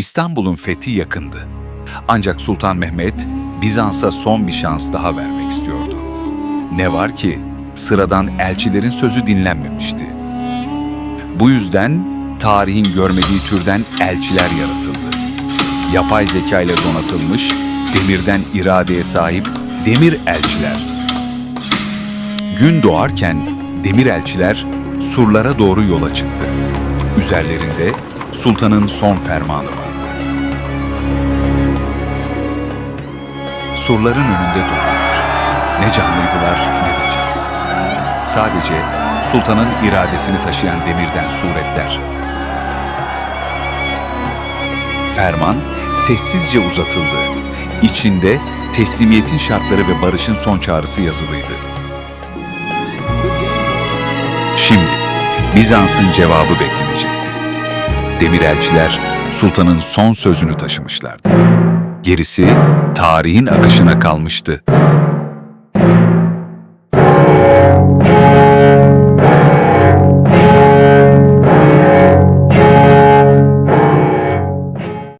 İstanbul'un fethi yakındı. Ancak Sultan Mehmet Bizans'a son bir şans daha vermek istiyordu. Ne var ki sıradan elçilerin sözü dinlenmemişti. Bu yüzden tarihin görmediği türden elçiler yaratıldı. Yapay zeka ile donatılmış, demirden iradeye sahip demir elçiler. Gün doğarken demir elçiler surlara doğru yola çıktı. Üzerlerinde sultanın son fermanı vardı. Surların önünde durdular. Ne canlıydılar ne de cansız. Sadece sultanın iradesini taşıyan demirden suretler. Ferman sessizce uzatıldı. İçinde teslimiyetin şartları ve barışın son çağrısı yazılıydı. Şimdi Bizans'ın cevabı beklenecekti. Demir elçiler sultanın son sözünü taşımışlardı. Gerisi tarihin akışına kalmıştı.